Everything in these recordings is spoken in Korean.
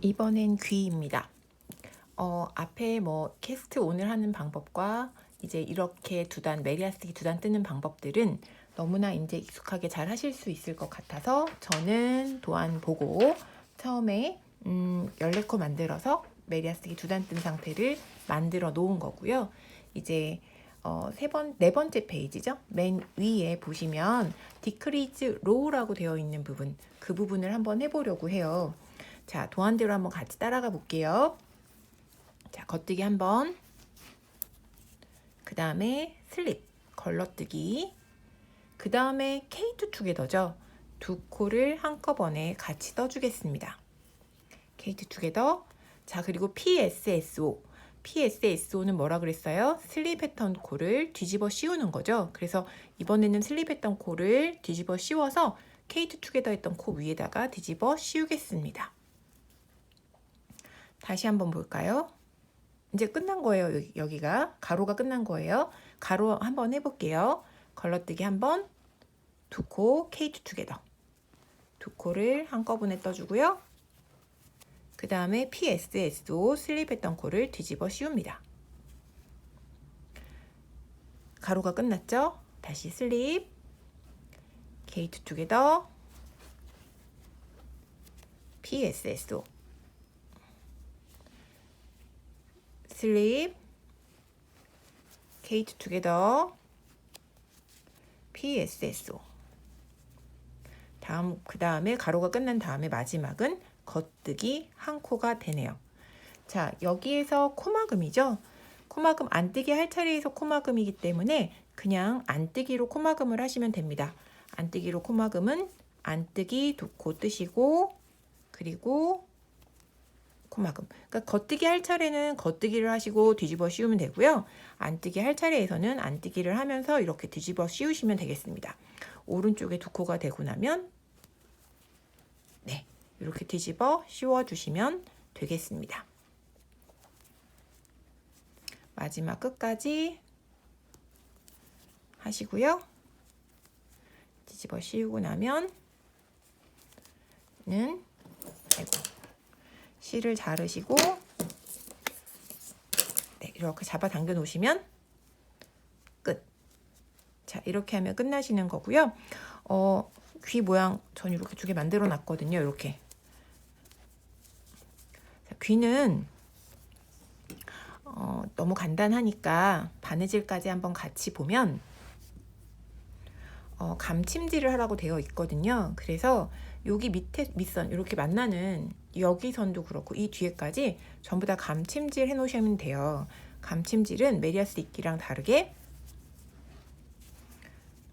이번엔 귀입니다. 어, 앞에 뭐 캐스트 오늘 하는 방법과 이제 이렇게 두 단, 메리아스틱 두 단 뜨는 방법들은 너무나 이제 익숙하게 잘 하실 수 있을 것 같아서 저는 도안 보고 처음에 음, 14코 만들어서 메리아스틱 두단 뜬 상태를 만들어 놓은 거고요. 이제 어, 세 번, 네 번째 페이지죠. 맨 위에 보시면 디크리즈 로우라고 되어 있는 부분, 그 부분을 한번 해보려고 해요. 자, 도안대로 한번 같이 따라가 볼게요. 자, 겉뜨기 한번. 그 다음에 슬립, 걸러뜨기. 그 다음에 케이트 투게더죠. 두 코를 한꺼번에 같이 떠주겠습니다. 케이트 투게더. 자, 그리고 PSSO. PSSO는 뭐라 그랬어요? 슬립했던 코를 뒤집어 씌우는 거죠. 그래서 이번에는 슬립했던 코를 뒤집어 씌워서 케이트 투게더 했던 코 위에다가 뒤집어 씌우겠습니다. 다시 한번 볼까요? 이제 끝난 거예요. 여기, 여기가 가로가 끝난 거예요. 가로 한번 해볼게요. 걸러뜨기 한번 두 코 케이트 투게더 두 코를 한꺼번에 떠주고요. 그 다음에 PSS도 슬립했던 코를 뒤집어 씌웁니다. 가로가 끝났죠? 다시 슬립 케이트 투게더 PSS도 슬립 케이트 투게더 PSSO 다음 그 다음에 가로가 끝난 다음에 마지막은 겉뜨기 한 코가 되네요. 자 여기에서 코막음이죠. 코막음 안 뜨기 할 차례에서 코막음이기 때문에 그냥 안 뜨기로 코막음을 하시면 됩니다. 안 뜨기로 코막음은 안 뜨기 두 코 뜨시고 그리고 코막음. 그러니까 겉뜨기 할 차례는 겉뜨기를 하시고 뒤집어 씌우면 되고요. 안뜨기 할 차례에서는 안뜨기를 하면서 이렇게 뒤집어 씌우시면 되겠습니다. 오른쪽에 두 코가 되고 나면 네, 이렇게 뒤집어 씌워 주시면 되겠습니다. 마지막 끝까지 하시고요. 뒤집어 씌우고 나면 는 실을 자르시고 네, 이렇게 잡아 당겨 놓으시면 끝. 자, 이렇게 하면 끝나시는 거고요. 어, 귀 모양 전 이렇게 두 개 만들어 놨거든요. 이렇게. 자, 귀는 어, 너무 간단하니까 바느질까지 한번 같이 보면 어, 감침질을 하라고 되어 있거든요. 그래서 여기 밑에 밑선 이렇게 만나는 여기 선도 그렇고 이 뒤에까지 전부 다 감침질 해 놓으시면 돼요. 감침질은 메리아스 이끼랑 다르게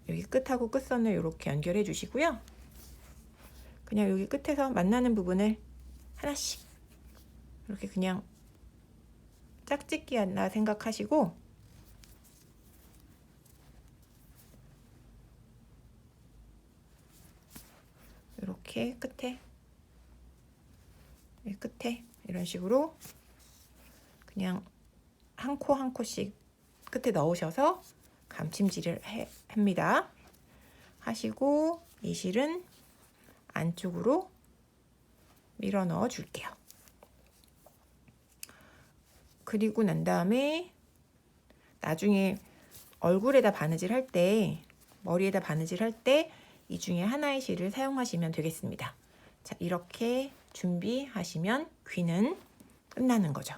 여기 끝하고 끝선을 이렇게 연결해 주시고요. 그냥 여기 끝에서 만나는 부분을 하나씩 이렇게 그냥 짝짓기 한다 생각하시고 이렇게 끝에 이 끝에 이런 식으로 그냥 한 코 한 코씩 끝에 넣으셔서 감침질을 해, 합니다. 하시고 이 실은 안쪽으로 밀어 넣어 줄게요. 그리고 난 다음에 나중에 얼굴에다 바느질 할 때, 머리에다 바느질 할때 이 중에 하나의 실을 사용하시면 되겠습니다. 자, 이렇게 준비하시면 귀는 끝나는 거죠.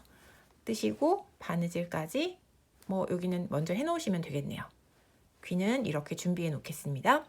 뜨시고 바느질까지 뭐 여기는 먼저 해 놓으시면 되겠네요. 귀는 이렇게 준비해 놓겠습니다.